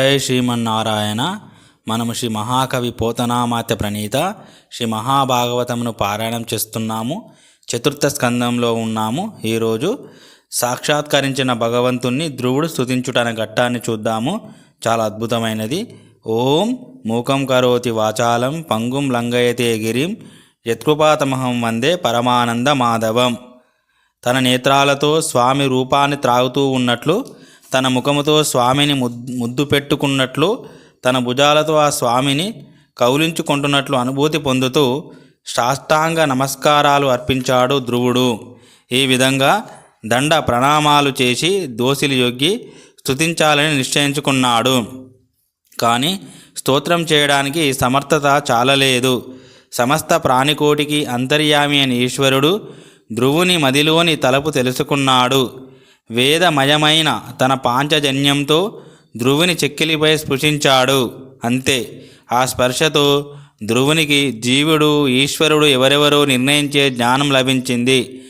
జయ శ్రీమన్నారాయణ మనము శ్రీ మహాకవి పోతనామాత్య ప్రణీత శ్రీ మహాభాగవతమును పారాయణం చేస్తున్నాము. చతుర్థ స్కందంలో ఉన్నాము. ఈరోజు సాక్షాత్కరించిన భగవంతుణ్ణి ధ్రువుడు స్తుతించుట అనే ఘట్టాన్ని చూద్దాము. చాలా అద్భుతమైనది. ఓం మూకం కరోతి వాచాలం పంగుం లంగయతే గిరిం యత్కృపాతమహం వందే పరమానంద మాధవం. తన నేత్రాలతో స్వామి రూపాన్ని త్రాగుతూ ఉన్నట్లు తన ముఖముతో స్వామిని ముద్దు పెట్టుకున్నట్లు తన భుజాలతో ఆ స్వామిని కౌలించుకుంటున్నట్లు అనుభూతి పొందుతూ సాష్టాంగ నమస్కారాలు అర్పించాడు ధ్రువుడు. ఈ విధంగా దండ ప్రణామాలు చేసి దోసిలి యొగ్గి స్తుతించాలని నిశ్చయించుకున్నాడు. కానీ స్తోత్రం చేయడానికి సమర్థత చాలలేదు. సమస్త ప్రాణికోటికి అంతర్యామి అని ఈశ్వరుడు ధ్రువుని మదిలోని తలపు తెలుసుకున్నాడు. వేదమయమైన తన పాంచజన్యంతో ధ్రువుని చెక్కిలిపై స్పృశించాడు. అంతే. ఆ స్పర్శతో ధ్రువునికి జీవుడు ఈశ్వరుడు ఎవరెవరో నిర్ణయించే జ్ఞానం లభించింది.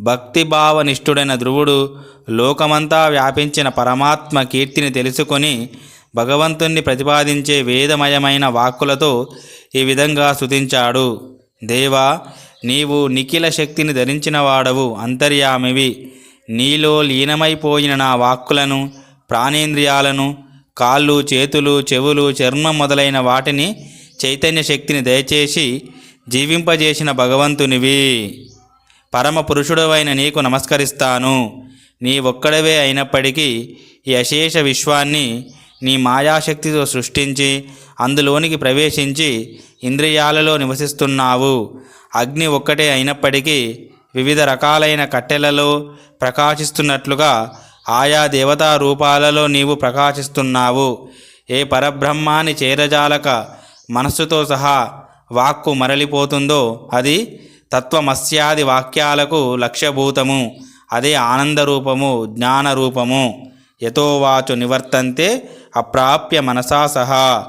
భక్తిభావనిష్ఠుడైన ధ్రువుడు లోకమంతా వ్యాపించిన పరమాత్మ కీర్తిని తెలుసుకొని భగవంతుణ్ణి ప్రతిపాదించే వేదమయమైన వాక్కులతో ఈ విధంగా స్తుతించాడు దేవా నీవు నిఖిల శక్తిని ధరించిన వాడవు అంతర్యామివి. నీలో లీనమైపోయిన నా వాక్కులను ప్రాణేంద్రియాలను కాళ్ళు చేతులు చెవులు చర్మం మొదలైన వాటిని చైతన్య శక్తిని దయచేసి జీవింపజేసిన భగవంతునివి. పరమ పురుషుడవైన నీకు నమస్కరిస్తాను. నీ ఒక్కడవే అయినప్పటికీ ఈ అశేష విశ్వాన్ని నీ మాయాశక్తితో సృష్టించి అందులోనికి ప్రవేశించి ఇంద్రియాలలో నివసిస్తున్నావు. అగ్ని ఒక్కటే అయినప్పటికీ వివిధ రకాలైన కట్టెలలో ప్రకాశిస్తున్నట్లుగా ఆయా దేవతా రూపాలలో నీవు ప్రకాశిస్తున్నావు. ఏ పరబ్రహ్మాన్ని చేరజాలక మనస్సుతో సహా వాక్కు మరలిపోతుందో అది తత్వమస్యాది వాక్యాలకు లక్ష్యభూతము. అదే ఆనందరూపము జ్ఞానరూపము. యథోవాచు నివర్తంతే అప్రాప్య మనసా సహా.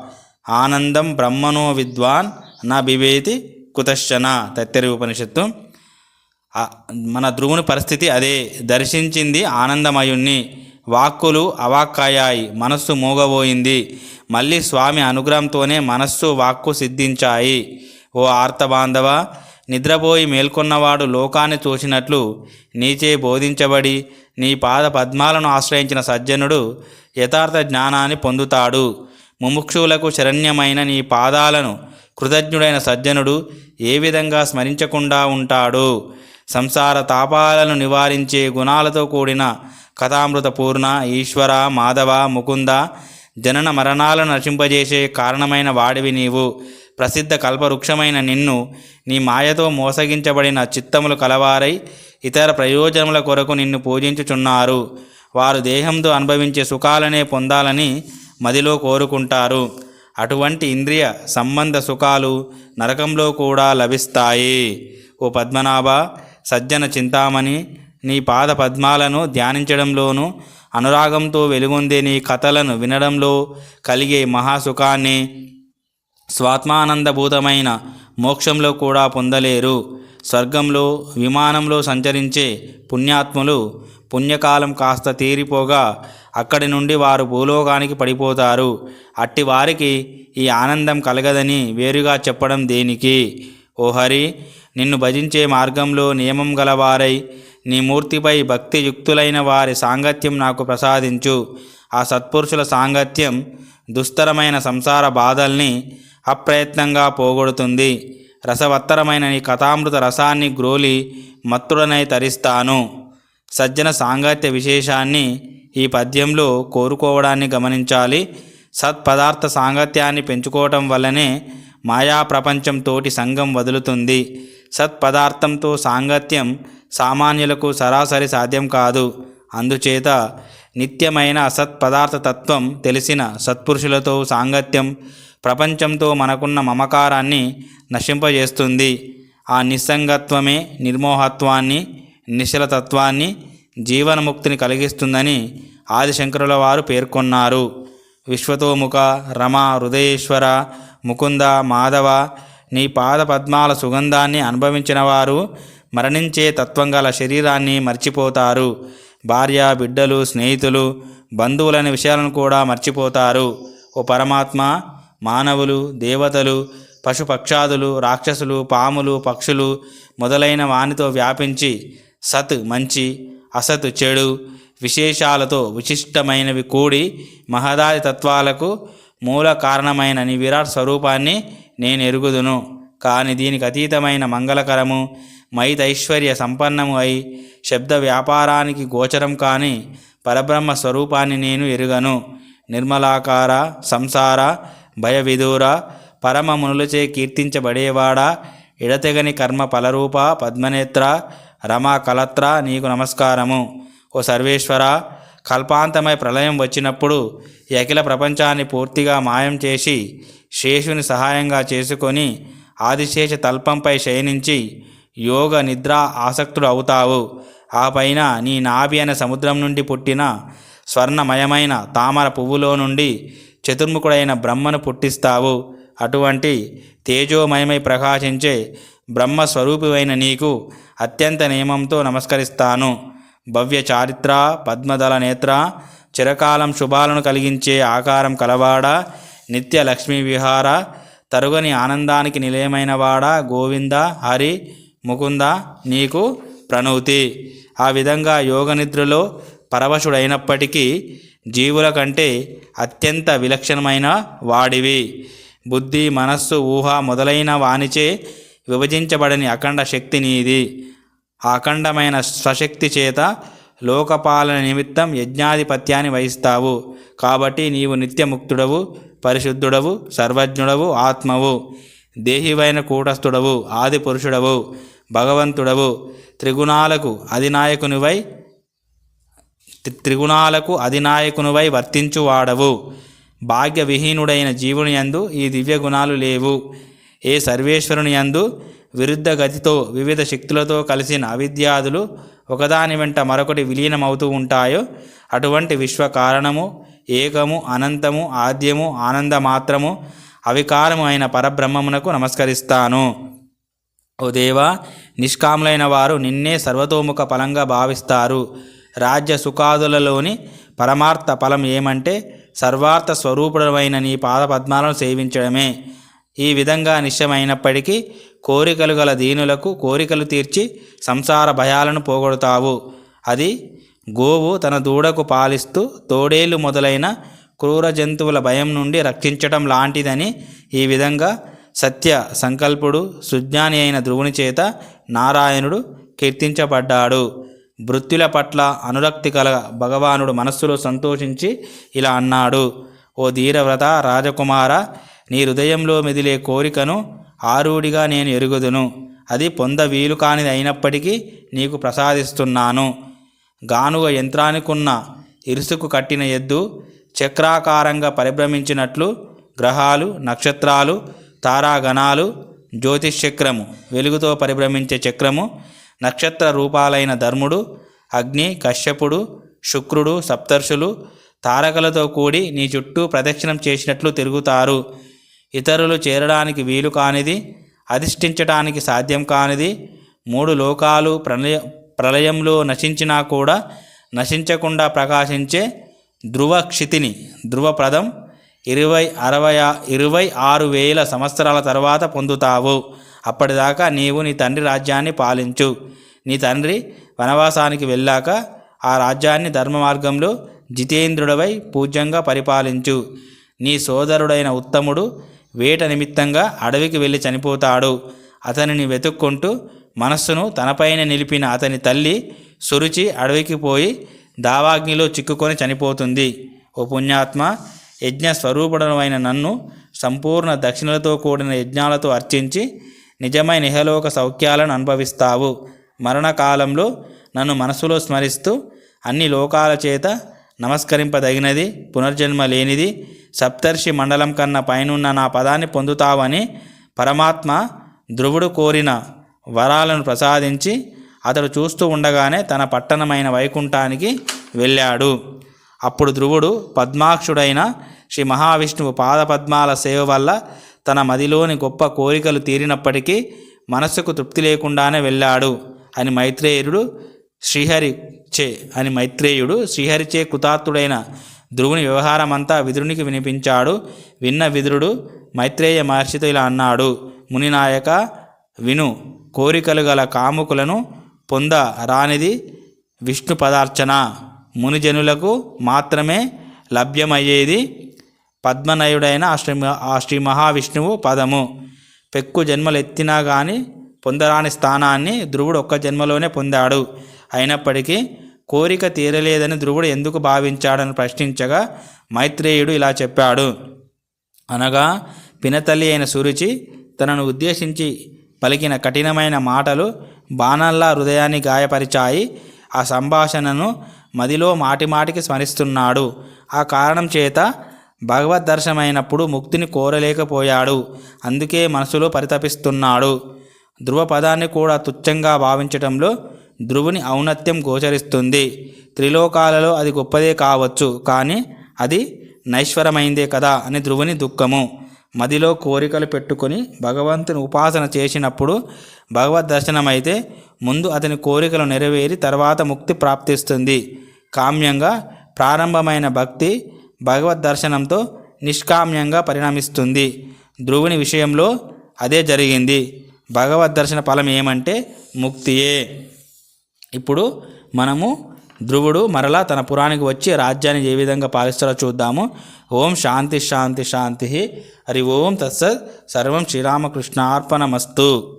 ఆనందం బ్రహ్మణో విద్వాన్ నా బివేతి కుతశ్చన. తత్తెరి ఉపనిషత్తు. మన ధ్రువుని పరిస్థితి అదే దర్శించింది ఆనందమయుణ్ణి. వాక్కులు అవాక్కాయాయి మనస్సు మూగబోయింది. మళ్ళీ స్వామి అనుగ్రహంతోనే మనస్సు వాక్కు సిద్ధించాయి. ఓ ఆర్తబాంధవ నిద్రపోయి మేల్కొన్నవాడు లోకాన్ని చూసినట్లు నీచే బోధించబడి నీ పాద పద్మాలను ఆశ్రయించిన సజ్జనుడు యథార్థ జ్ఞానాన్ని పొందుతాడు. ముముక్షువులకు శరణ్యమైన నీ పాదాలను కృతజ్ఞుడైన సజ్జనుడు ఏ విధంగా స్మరించకుండా ఉంటాడు? సంసార తాపాలను నివారించే గుణాలతో కూడిన కథామృత పూర్ణ ఈశ్వర మాధవ ముకుంద జనన మరణాలను నశింపజేసే కారణమైన వాడివి నీవు. ప్రసిద్ధ కల్పవృక్షమైన నిన్ను నీ మాయతో మోసగించబడిన చిత్తములు కలవారై ఇతర ప్రయోజనముల కొరకు నిన్ను పూజించుచున్నారు. వారు దేహంతో అనుభవించే సుఖాలనే పొందాలని మదిలో కోరుకుంటారు. అటువంటి ఇంద్రియ సంబంధ సుఖాలు నరకంలో కూడా లభిస్తాయి. ఓ పద్మనాభ సజ్జన చింతామణి నీ పాద పద్మాలను ధ్యానించడంలోనూ అనురాగంతో వెలుగొందే నీ కథలను వినడంలో కలిగే మహాసుఖాన్ని స్వాత్మానందభూతమైన మోక్షంలో కూడా పొందలేరు. స్వర్గంలో విమానంలో సంచరించే పుణ్యాత్ములు పుణ్యకాలం కాస్త తీరిపోగా అక్కడి నుండి వారు భూలోకానికి పడిపోతారు. అట్టి వారికి ఈ ఆనందం కలగదని వేరుగా చెప్పడం దేనికి? ఓ హరి నిన్ను భజించే మార్గంలో నియమం గలవారై నీ మూర్తిపై భక్తియుక్తులైన వారి సాంగత్యం నాకు ప్రసాదించు. ఆ సత్పురుషుల సాంగత్యం దుస్తరమైన సంసార బాధల్ని అప్రయత్నంగా పోగొడుతుంది. రసవత్తరమైన నీ కథామృత రసాన్ని గ్రోలి మత్తుడనై తరిస్తాను. సజ్జన సాంగత్య విశేషాన్ని ఈ పద్యంలో కోరుకోవడాన్ని గమనించాలి. సత్పదార్థ సాంగత్యాన్ని పెంచుకోవటం వల్లనే మాయా ప్రపంచంతోటి సంఘం వదులుతుంది. సత్పదార్థంతో సాంగత్యం సామాన్యులకు సరాసరి సాధ్యం కాదు. అందుచేత నిత్యమైన సత్పదార్థ తత్వం తెలిసిన సత్పురుషులతో సాంగత్యం ప్రపంచంతో మనకున్న మమకారాన్ని నశింపజేస్తుంది. ఆ నిస్సంగత్వమే నిర్మోహత్వాన్ని నిశ్చలతత్వాన్ని జీవనముక్తిని కలిగిస్తుందని ఆదిశంకరుల వారు పేర్కొన్నారు. విశ్వతోముఖ రమ హృదయేశ్వర ముకుంద మాధవ నీ పాద పద్మాల సుగంధాన్ని అనుభవించిన వారు మరణించే తత్వం గల శరీరాన్ని మర్చిపోతారు. భార్య బిడ్డలు స్నేహితులు బంధువులనే విషయాలను కూడా మర్చిపోతారు. ఓ పరమాత్మ మానవులు దేవతలు పశుపక్షాదులు రాక్షసులు పాములు పక్షులు మొదలైన వానితో వ్యాపించి సత్ మంచి అసత్ చెడు విశేషాలతో విశిష్టమైనవి కూడి మహదాది తత్వాలకు మూల కారణమైన నీ విరాట్ స్వరూపాన్ని నేను ఎరుగుదును కాని దీనికి అతీతమైన మంగళకరము మైతైశ్వర్య సంపన్నము అయి శబ్ద వ్యాపారానికి గోచరం కాని పరబ్రహ్మ స్వరూపాన్ని నేను ఎరుగను. నిర్మలాకార సంసార భయవిదూర పరమ మునులచే కీర్తించబడేవాడా? ఎడతెగని కర్మ ఫలరూప పద్మనేత్ర రమా కలత్ర నీకు నమస్కారము. ఓ సర్వేశ్వర కల్పాంతమై ప్రళయం వచ్చినప్పుడు అఖిల ప్రపంచాన్ని పూర్తిగా మాయం చేసి శేషుని సహాయంగా చేసుకొని ఆదిశేష తల్పంపై శయనించి యోగ నిద్ర ఆసక్తుడు అవుతావు. ఆ పైన నీ నాభి అనే సముద్రం నుండి పుట్టిన స్వర్ణమయమైన తామర పువ్వులో నుండి చతుర్ముఖుడైన బ్రహ్మను పుట్టిస్తావు. అటువంటి తేజోమయమై ప్రకాశించే బ్రహ్మస్వరూపివైన నీకు అత్యంత నియమంతో నమస్కరిస్తాను. భవ్య చారిత్ర పద్మదళ నేత్ర చిరకాలం శుభాలను కలిగించే ఆకారం కలవాడ నిత్య లక్ష్మీ విహార తరుగని ఆనందానికి నిలయమైనవాడ గోవింద హరి ముకుంద నీకు ప్రణుతి. ఆ విధంగా యోగ నిద్రలో పరవశుడైనప్పటికీ జీవుల కంటే అత్యంత విలక్షణమైన వాడివి. బుద్ధి మనస్సు ఊహ మొదలైన వానిచే విభజించబడని అఖండ శక్తి నీది. అఖండమైన స్వశక్తి చేత లోకపాలన నిమిత్తం యజ్ఞాధిపత్యాన్ని వహిస్తావు. కాబట్టి నీవు నిత్యముక్తుడవు పరిశుద్ధుడవు సర్వజ్ఞుడవు ఆత్మవు. దేహివైన కూటస్థుడవు ఆది పురుషుడవు భగవంతుడవు. త్రిగుణాలకు అధినాయకునివై త్రిగుణాలకు అధినాయకునివై వర్తించువాడవు. భాగ్యవిహీనుడైన జీవుని యందు ఈ దివ్య గుణాలు లేవు. ఏ సర్వేశ్వరుని యందు విరుద్ధ గతితో వివిధ శక్తులతో కలిసిన అవిద్యాదులు ఒకదాని వెంట మరొకటి విలీనమవుతూ ఉంటాయో అటువంటి విశ్వ కారణము ఏకము అనంతము ఆద్యము ఆనందమాత్రము అవికారము అయిన పరబ్రహ్మమునకు నమస్కరిస్తాను. ఓ దేవా నిష్కాములైన వారు నిన్నే సర్వతోముఖ ఫలంగా భావిస్తారు. రాజ్య సుఖాదులలోని పరమార్థ ఫలం ఏమంటే సర్వార్థ స్వరూపుడమైన నీ పాదపద్మాలను సేవించడమే. ఈ విధంగా నిశ్చయమైనప్పటికీ కోరికలు గల దీనులకు కోరికలు తీర్చి సంసార భయాలను పోగొడతావు. అది గోవు తన దూడకు పాలిస్తూ తోడేలు మొదలైన క్రూర జంతువుల భయం నుండి రక్షించటం లాంటిదని ఈ విధంగా సత్య సంకల్పుడు సుజ్ఞాని అయిన ధ్రువుని చేత నారాయణుడు కీర్తించబడ్డాడు. వృత్తుల పట్ల అనురక్తి కల భగవానుడు మనస్సులో సంతోషించి ఇలా అన్నాడు. ఓ ధీరవ్రత రాజకుమార నీ హృదయంలో మెదిలే కోరికను ఆరుడిగా నేను ఎరుగుదును. అది పొంద వీలు కానిది అయినప్పటికీ నీకు ప్రసాదిస్తున్నాను. గానుగ యంత్రానికున్న ఇరుసుకు కట్టిన ఎద్దు చక్రాకారంగా పరిభ్రమించినట్లు గ్రహాలు నక్షత్రాలు తారాగణాలు జ్యోతిష్-చక్రము వెలుగుతో పరిభ్రమించే చక్రము నక్షత్ర రూపాలైన ధర్ముడు అగ్ని కశ్యపుడు శుక్రుడు సప్తర్షులు తారకలతో కూడి నీ చుట్టూ ప్రదక్షిణం చేసినట్లు తిరుగుతారు. ఇతరులు చేరడానికి వీలు కానిది అధిష్ఠించడానికి సాధ్యం కానిది మూడు లోకాలు ప్రళయ ప్రళయంలో నశించినా కూడా నశించకుండా ప్రకాశించే ధ్రువ క్షితిని ధ్రువప్రదం ఇరవై అరవై ఇరవై ఆరు వేల సంవత్సరాల తర్వాత పొందుతావు. అప్పటిదాకా నీవు నీ తండ్రి రాజ్యాన్ని పాలించు. నీ తండ్రి వనవాసానికి వెళ్ళాక ఆ రాజ్యాన్ని ధర్మ మార్గంలో జితేంద్రుడవై పూజ్యంగా పరిపాలించు. నీ సోదరుడైన ఉత్తముడు వేట నిమిత్తంగా అడవికి వెళ్ళి చనిపోతాడు. అతనిని వెతుక్కుంటూ మనస్సును తనపైన నిలిపిన అతని తల్లి సురుచి అడవికి పోయి దావాగ్నిలో చిక్కుకొని చనిపోతుంది. ఓ పుణ్యాత్మ యజ్ఞ స్వరూపుడమైన నన్ను సంపూర్ణ దక్షిణలతో కూడిన యజ్ఞాలతో అర్చించి నిజమైన ఇహలోక సౌఖ్యాలను అనుభవిస్తావు. మరణకాలంలో నన్ను మనసులో స్మరిస్తూ అన్ని లోకాల చేత నమస్కరింపదగినది పునర్జన్మ లేనిది సప్తర్షి మండలం కన్నా పైనున్న నా పదాన్ని పొందుతావని పరమాత్మ ధ్రువుడు కోరిన వరాలను ప్రసాదించి అతడు చూస్తూ ఉండగానే తన పట్టణమైన వైకుంఠానికి వెళ్ళాడు. అప్పుడు ధ్రువుడు పద్మాక్షుడైన శ్రీ మహావిష్ణువు పాదపద్మాల సేవ వల్ల తన మదిలోని గొప్ప కోరికలు తీరినప్పటికీ మనస్సుకు తృప్తి లేకుండానే వెళ్ళాడు అని మైత్రేయుడు శ్రీహరి చే అని మైత్రేయుడు శ్రీహరిచే కృతార్థుడైన ధ్రువుని వ్యవహారమంతా విదురునికి వినిపించాడు. విన్న విదురుడు మైత్రేయ మహర్షితో ఇలా అన్నాడు మునినాయక విను కోరికలు గల కాముకులను పొంద రానిది విష్ణు పదార్చన. మునిజనులకు మాత్రమే లభ్యమయ్యేది పద్మనయుడైన ఆ శ్రీ ఆ శ్రీ మహావిష్ణువు పదము. పెక్కు జన్మలు ఎత్తినా కానీ పొందరాని స్థానాన్ని ధ్రువుడు ఒక్క జన్మలోనే పొందాడు. అయినప్పటికీ కోరిక తీరలేదని ధ్రువుడు ఎందుకు భావించాడని ప్రశ్నించగా మైత్రేయుడు ఇలా చెప్పాడు. అనగా పినతల్లి అయిన సురుచి తనను ఉద్దేశించి పలికిన కఠినమైన మాటలు బాణల్లా హృదయాన్ని గాయపరిచాయి. ఆ సంభాషణను మదిలో మాటిమాటికి స్మరిస్తున్నాడు. ఆ కారణం చేత భగవద్ దర్శనమైనప్పుడు ముక్తిని కోరలేకపోయాడు. అందుకే మనసులో పరితపిస్తున్నాడు. ధ్రువ పదాన్ని కూడా తుచ్చంగా భావించటంలో ధ్రువుని ఔన్నత్యం గోచరిస్తుంది. త్రిలోకాలలో అది గొప్పదే కావచ్చు కానీ అది నైశ్వరమైందే కదా అని ధ్రువుని దుఃఖము. మదిలో కోరికలు పెట్టుకొని భగవంతుని ఉపాసన చేసినప్పుడు భగవద్ దర్శనమైతే ముందు అతని కోరికలు నెరవేరి తర్వాత ముక్తి ప్రాప్తిస్తుంది. కామ్యంగా ప్రారంభమైన భక్తి భగవద్ దర్శనంతో నిష్కామ్యంగా పరిణమిస్తుంది. ధ్రువుని విషయంలో అదే జరిగింది. భగవద్ దర్శన ఫలం ఏమంటే ముక్తియే. ఇప్పుడు మనము ధ్రువుడు మరలా తన పురానికి వచ్చి రాజ్యాన్ని ఏ విధంగా పాలిస్తారో చూద్దాము. ఓం శాంతి శాంతి శాంతి. హరి ఓం తత్సత్. సర్వం శ్రీరామకృష్ణార్పణమస్తు.